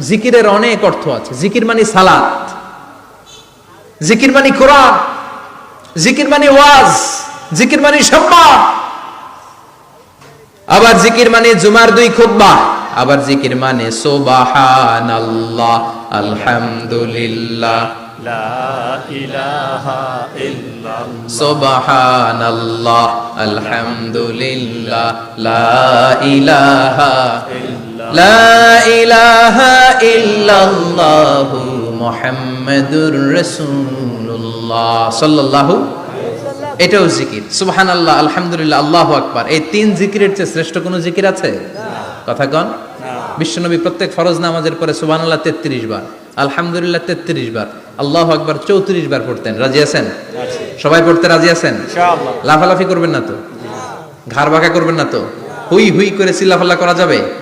জিকিরের অনেক অর্থ আছে। জিকির মানে সালাত। জিকির মানে কোরআন। জিকির মানে ওয়াজ। জিকির মানে সম্মান। আবার জিকির মানে জুমার দুই খুতবা। আবার জিকির মানে সুবহানাল্লাহ আলহামদুলিল্লাহ। লা ইলাহা ইল্লাল্লাহ। সুবহানাল্লাহ আলহামদুলিল্লাহ। লা ইলাহা এটাও জিকির। সুবহানাল্লাহ আলহামদুলিল্লাহ আল্লাহু আকবার। এই তিন জিকিরের চেয়ে শ্রেষ্ঠ কোনো জিকির আছে? কথা কন। বিশ্বনবী প্রত্যেক ফরজ নামাজের পরে সুবহানাল্লাহ 33 বার আলহামদুলিল্লাহ 33 বার আল্লাহু আকবার 34 বার পড়তেন। রাজি আছেন? সবাই পড়তে রাজি আছেন? লাফালাফি করবেন না তো? ঘাড় বাঁকা করবেন না তো? হুই হুই করে চিল্লাফাল্লা করা যাবে?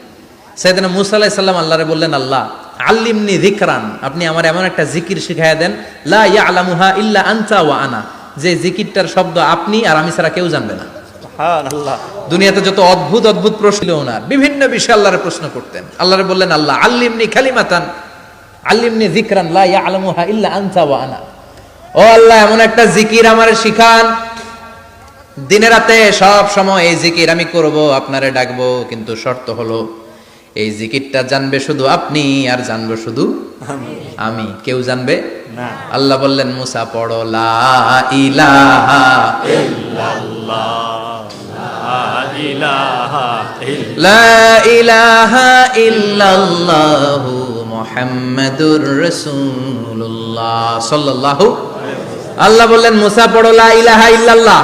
সাইয়েদনা মুসা আলাইহিস সালাম আল্লাহরে বললেন আল্লাহ আল্লিমনি যিকরান। আপনি আমার এমন একটা জিকির শিখাইয়া দেন লা ইয়ালামুহা ইল্লা আনতা ওয়া আনা। যে জিকিরটার শব্দ আপনি আর আমি ছাড়া কেউ জানবে না। আল্লাহ দুনিয়াতে যত অদ্ভুত অদ্ভুত প্রশ্ন ওনার বিভিন্ন বিষয়ে আল্লাহরে প্রশ্ন করতেন। আল্লাহরে বললেন আল্লাহ আল্লিমনি খালিমাতান আল্লিমনি যিকরান লা ইয়ালামুহা ইল্লা আনতা ওয়া আনা। ও আল্লাহ এমন একটা জিকির আমারে শিখান। দিনে রাতে সব সময় এই জিকির আমি করব আপনারে ডাকবো কিন্তু শর্ত হলো এই জিকিরটা জানবে শুধু আপনি আর জানবে শুধু আমি। কেউ জানবে? না। আল্লাহ বললেন মুসা পড়ো লা ইলাহা আল্লাহ লা ইলাহা ইল্লা লা ইলাহা ইল্লাল্লাহু মুহাম্মাদুর রাসূলুল্লাহ সাল্লাল্লাহু আল্লাহ বললেন মুসা পড়ো লা ইলাহা ইল্লাল্লাহ।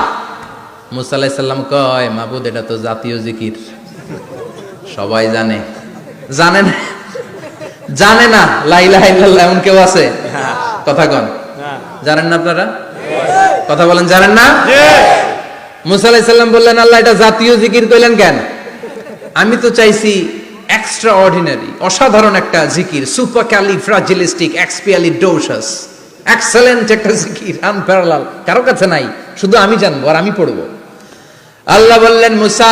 মুসা আলাইহিস সালাম কয় মাবুদ এটা তো জাতীয় জিকির। সবাই জানে। জানে না? জানে না? লা ইলাহা ইল্লাল্লাহ এমন কেউ আছে? কথা কন। জানেন না আপনারা? কথা বলেন জানেন না? বললেন আল্লাহ এটা জাতীয় জিকির কইলেন কেন? আমি তো চাইছি এক্সট্রা অর্ডিনারি অসাধারণ একটা জিকির supercalifragilisticexpialidocious excellent একটা জিকির আনপ্যারালাল কারও কাছে নাই শুধু আমি জানব আর আমি পড়ব। আল্লাহ বললেন মুসা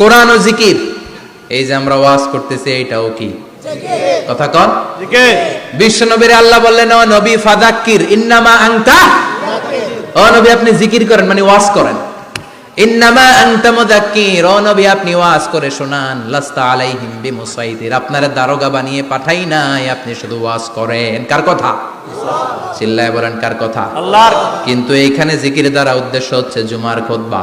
কোরআন ও জিকির। এই যে আমরা ওয়াজ করতেছি এইটাও কি? কথা কন। জিকির বিশ্ব নবীর আল্লাহ বললেন ও নবী ফাদাক্কির ইন্নামা আংতা ও নবী আপনি জিকির করেন মানে ওয়াজ করেন। ইন্নামা আনতা মুদাক্কির ও নবী আপনি ওয়াজ করে শোনান লাস্তা আলাইহিম বিমুসাইতির। আপনারে দারোগা বানিয়ে পাঠাই নাই আপনি শুধু ওয়াজ করেন। কার কথা? চিল্লায় বলেন কার কথা? আল্লাহর কিন্তু এইখানে জিকির দ্বারা উদ্দেশ্য হচ্ছে জুমার খুতবা।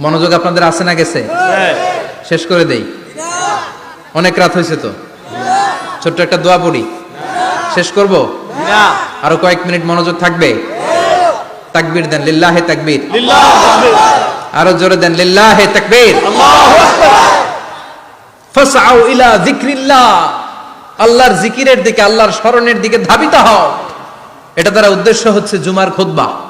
মনোযোগ আপনাদের আছে না গেছে? হ্যাঁ। শেষ করে দেই। অনেক রাত হয়েছে তো। ছোট্ট একটা দোয়া পড়ি। শেষ করব? আরও কয়েক মিনিট মনোযোগ থাকবে? তাকবীর দেন লিল্লাহে তাকবীর। আরও জোরে দেন লিল্লাহে তাকবীর। আকবার। ইলা যিকরিল্লাহ। আল্লাহর জিকিরের দিকে আল্লাহর স্মরণের দিকে ধাবিত হও। এটা দ্বারা উদ্দেশ্য হচ্ছে জুমার খুতবা।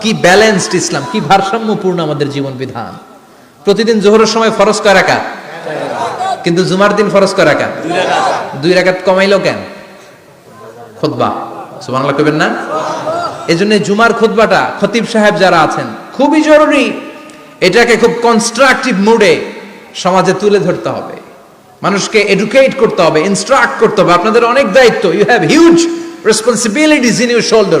কি ব্যালেন্সড ইসলাম কি ভারসাম্যপূর্ণ আমাদের জীবন বিধান? প্রতিদিন জোহরের সময় ফরজ কয় রাকাত? কিন্তু জুমার দিন ফরজ কয় রাকাত? দুই রাকাত। কমাইলো কেন? খুতবা। সুবহানাল্লাহ কইবেন না? এজন্য জুমার খুতবাটা খতিব সাহেব যারা আছেন খুবই জরুরি। এটাকে খুব কনস্ট্রাকটিভ মুডে সমাজে তুলে ধরতে হবে। মানুষকে এডুকেট করতে হবে ইনস্ট্রাক্ট করতে হবে। আপনাদের অনেক দায়িত্ব। You have huge responsibilities in your shoulder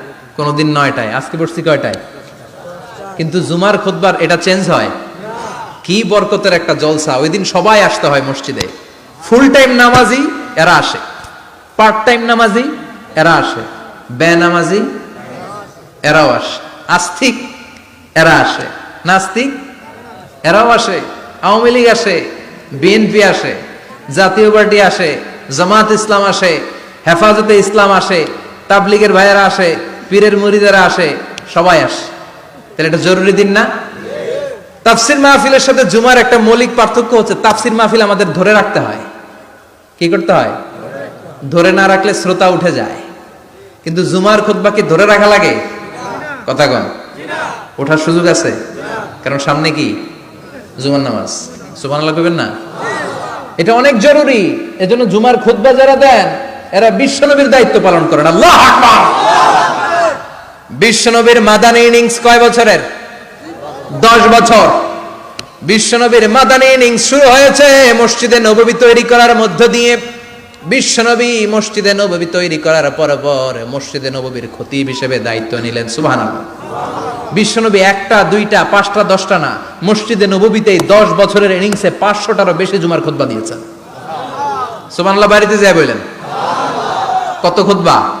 কোনোদিন নয়টায়, আজকে পড়ছি কয়টায়? কিন্তু জুমার খুতবার এটা চেঞ্জ হয়। কি বরকতের একটা জলসা ওই দিন সবাই আসতে হয় মসজিদে। ফুল টাইম নামাজি, এরা আসে। পার্ট টাইম নামাজি, এরা আসে। বে নামাজি এরাও আসে। আস্তিক, এরা আসে। নাস্তিক, এরাও আসে। আওয়ামী লীগ আসে, বিএনপি আসে, জাতীয় পার্টি আসে, জামাত ইসলাম আসে, হেফাজতে ইসলাম আসে, তাবলিগের ভাইয়েরা আসে পীরের মুরিদেরা আসে, সবাই আসে। তাহলে এটা জরুরি দিন না? তাফসির মাহফিলের সাথে জুমার একটা মৌলিক পার্থক্য হচ্ছে, তাফসির মাহফিল আমাদের ধরে রাখতে হয়। কি করতে হয়? ধরে না রাখলে শ্রোতা উঠে যায়। কিন্তু জুমার খুতবা কি ধরে রাখা লাগে? কথা কন। ওঠার সুযোগ আছে? কারণ সামনে কি? জুমার নামাজ। সুবহানাল্লাহ কইবেন না? এটা অনেক জরুরি। এজন্য জুমার খুতবা যারা দেন, এরা বিশ্বনবীর দায়িত্ব পালন করেন। আল্লাহ আকবার! বিশ্বনবীর মাদানী ইনিংস কয় বছরের? দশ বছর। বিশ্বনবীর মাদানী ইনিংস শুরু হয়েছে মসজিদে নববী তৈরি করার মধ্য দিয়ে। বিশ্বনবী মসজিদে নববী তৈরি করার পর পর মসজিদে নববীর খতিব হিসেবে দায়িত্ব নিলেন। সুবহানাল্লাহ। বিশ্বনবী একটা, দুইটা, পাঁচটা, দশটা না, মসজিদে নববীতে দশ বছরের ইনিংসে পাঁচশোটারও বেশি জুমার খুতবা দিয়েছেন। সুবহানাল্লাহ, বাড়িতে যায় বললেন কত খুতবা?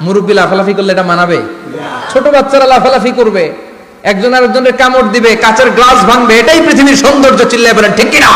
মুরব্বী লাফালাফি করলে এটা মানাবে? ছোট বাচ্চারা লাফালাফি করবে। একজন আরেকজনের কামড় দিবে, কাঁচের গ্লাস ভাঙবে, এটাই পৃথিবীর সৌন্দর্য, চিল্লায় বলেন, ঠিক কিনা?